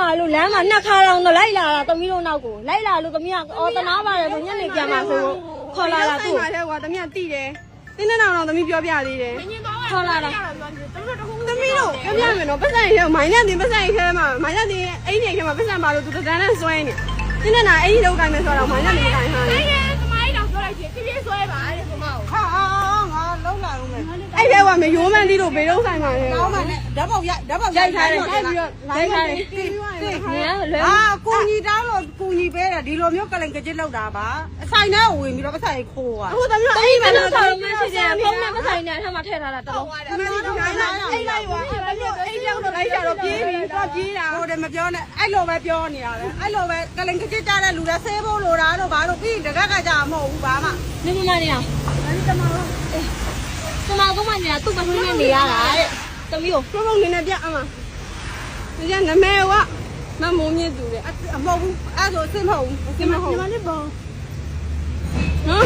မှာလို့လမ်းမှာနှစ်ခါတော့လိုက်လာတာသမီးတို့နောက်ကိုလိုက်လာလို့သမီးကအော်တနာပါတယ်ဆိုညနေပြန်มาဆိုလို့ခေါ်လာတာသူ့ဆိုင်မှာတဲ့ကွာတမီးကတိတယ်တင်းတဲ့နောင်တော့တမီးပြောပြသေးတယ်ခေါ်လာတာသမီးတို့ပြောပြမယ်နော်ပတ်စံရေမိုင်းနဲ့တင်ပတ်စံရေခဲမှာမိုင်းနဲ့တင်အိမ်နေခဲမှာပတ်စံပါလို့သူတန်းနဲ့ဆွဲနေတင်းတဲ့နာအိမ်လောက်တိုင်းမယ်ဆိုတော့မိုင်းနဲ့ ကမရိုးမှန်တီးလို့ဘေးတော့ဆိုင်မှာလေကောင်းပါနဲ့ဓာတ်ပေါက်ရိုက်ဓာတ်ပေါက်ရိုက်ထားတယ်ရိုက်ပြီးတော့လိုက်ထားတယ်ပြီးပြီးသွားတယ်ငါလွယ်အာကိုကြီးတောင်းလို့ကိုကြီးပဲတယ်ဒီလိုမျိုးကလင်ကကြစ်လောက်တာပါအဆိုင်ထဲဝင်ပြီးတော့ပတ်ဆိုင်ခိုးอ่ะအခုသမီးတအိမီးမ်မမှာလို့ဆောင်းမရှိကြဖုန်းနဲ့မဆိုင်နဲ့အထက်မှာထည့်ထားတာတလုံးအမေတို့တိုင်းလာအိမ်လိုက်ရောအဲ့လိုအိမ်ရောက်တော့လိုက်ကြတော့ပြေးပြီးတော့ပြေးတာဟိုတယ်မပြောနဲ့အဲ့လိုပဲပြောနေရတယ်အဲ့လိုပဲကလင်ကကြစ်ကြတဲ့လူတွေဆေးဖို့လိုတာတော့ဘာလို့ပြီးတကက်ကကြမဟုတ်ဘူးဘာမှနေမမနေအောင်တမက နေတာသူ့ပထွေးနဲ့နေရတာတဲ့သမီးကိုဖုန်းဖုန်းနေနေပြအမသူကနမဲကမမုံမြင့်သူတဲ့အမဟုတ်ဘူးအဲ့ဆိုအစ်မဟုတ်ဘူးအစ်မဟုတ်ဘူးညီမလေးပေါ့နော်